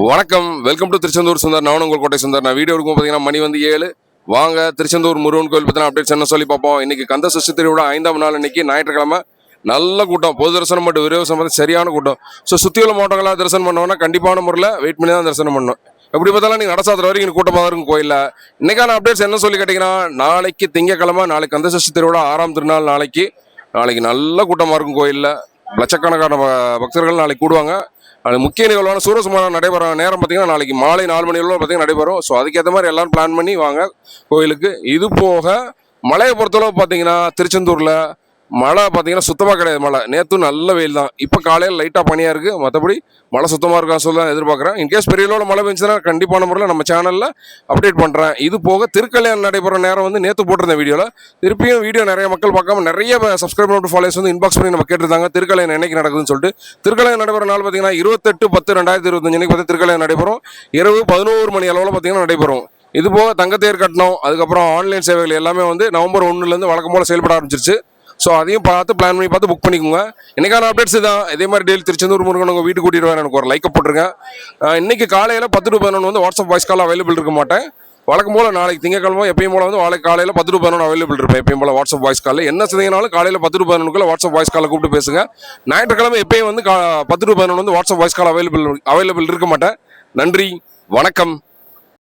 வணக்கம். Welcome to Tiruchendur Sundar. நான் உங்கள் கோட்டை சுந்தர். நான் வீடியோ இருக்கும் பார்த்தீங்கன்னா மணி வந்து ஏழு. வாங்க திருச்செந்தூர் முருகன் கோயில் பற்றின அப்டேட்ஸ் என்ன சொல்லி பார்ப்போம். இன்னைக்கு கந்த சஷ்டி திருவிழா ஐந்தாம் நாள் இன்னைக்கு ஞாயிற்றுக்கிழமை. நல்ல கூட்டம். பொது தரிசனம் மட்டும் விரைவு பார்த்து சரியான கூட்டம். ஸோ சுற்றியுள்ள மாவட்டங்களாக தரிசனம் பண்ணோம்னா கண்டிப்பான முறையில் வெயிட் பண்ணி தான் தரிசனம் பண்ணணும். எப்படி பார்த்தாலும் நீங்கள் நடசாத்திர வரைக்கும் இங்க கூட்டமாக இருக்கும் கோயிலில். இன்றைக்கான அப்டேட்ஸ் என்ன சொல்லி கேட்டிங்கன்னா நாளைக்கு திங்கக்கிழமை நாளைக்கு கந்த சஷ்டி திருவிழா ஆறாம் திருநாள் நாளைக்கு. நாளைக்கு நல்ல கூட்டமாக இருக்கும் கோயிலில். லட்சக்கணக்கான பக்தர்கள் நாளைக்கு கூடுவாங்க. முக்கிய நிகழ்வான சூரசுமாரம் நடைபெற நேரம் பார்த்தீங்கன்னா நாளைக்கு மாலை நாலு மணி அளவில் பார்த்தீங்கன்னா நடைபெறும். ஸோ அதுக்கேற்ற மாதிரி எல்லாரும் பிளான் பண்ணி வாங்க கோயிலுக்கு. இது போக மலையை பொறுத்தளவு பார்த்தீங்கன்னா திருச்செந்தூரில் மழை பார்த்தீங்கன்னா சுத்தமாக கிடையாது மழை. நேற்றும் நல்ல வெயில் தான். இப்போ காலையில் லைட்டாக பனியாக இருக்குது மற்றபடி மழை சுத்தமாக இருக்கான்னு சொல்லி தான் எதிர்பார்க்குறேன். இன்கேஸ் பெரிய அளவில் மழை பெஞ்சுன்னா கண்டிப்பான முறையில் நம்ம சேனலில் அப்டேட் பண்ணுறேன் இது போக திருக்கல்யாணம் நடைபெற நேரம் வந்து நேற்று போட்டிருந்தேன் வீடியோவில் திருப்பியும் வீடியோ நிறைய மக்கள் பார்க்காம நிறைய சப்ஸ்கிரைப் நோட்டு ஃபாலோஸ் வந்து இன்பாக்ஸ் பண்ணி நம்ம கேட்டிருந்தாங்க. திருக்கல்யாணம் என்னைக்கு நடக்குதுன்னு சொல்லிட்டு. திருக்கல்யாணம் நடைபெற நாள் பார்த்தீங்கன்னா இருபத்தெட்டு பத்து ரெண்டாயிரத்தி இருபத்தஞ்சு இன்றைக்கி பார்த்து திருக்கல்யாணம் நடைபெறும். இரவு பதினோரு மணி அளவில் பார்த்தீங்கன்னா நடைபெறும். இது போக தங்கத்தேர் கட்டணம் அதுக்கப்புறம் ஆன்லைன் சேவைகள் எல்லாமே வந்து நவம்பர் ஒன்றுலேருந்து வழக்கம் போல் செயல்பட ஆரம்பிச்சிருச்சு. ஸோ அதையும் பார்த்து பிளான் பண்ணி பார்த்து புக் பண்ணிக்கோங்க. என்னைக்கான அப்டேட்ஸ் தான் இதே மாதிரி டெய்லி திருச்செந்தூர் முருகன் உங்கள் வீட்டுக்கு கூட்டிட்டு வரேன் எனக்கு ஒரு லைக்கை போட்டுருங்க. அஹ் இன்னைக்கு காலையில் பத்து டு பதினொன்று வந்து வாட்ஸ்அப் வாய்ஸ் கால் அவைலபிள் இருக்க மாட்டேன். வழக்கம் போல் நாளைக்கு திங்கக்கிழமை எப்பயும் போல வந்து நாளைக்கு காலையில் பத்து டு பதினொன்று அவைலபிள் இருப்பேன் எப்பயும் போல் வாட்ஸ்அப் வாய்ஸ் காலில் என்ன செய்யனாலும் காலையில் பத்து டு பதினொன்றுக்குள்ள வாட்ஸ்அப் வாய்ஸ் காலை கூப்பிட்டு பேசுங்க. ஞாயிற்றுக்கிழமை எப்பயும் வந்து கா- பத்து டு பதினொன்று வந்து WhatsApp voice call available available இருக்க மாட்டேன். நன்றி. வணக்கம்.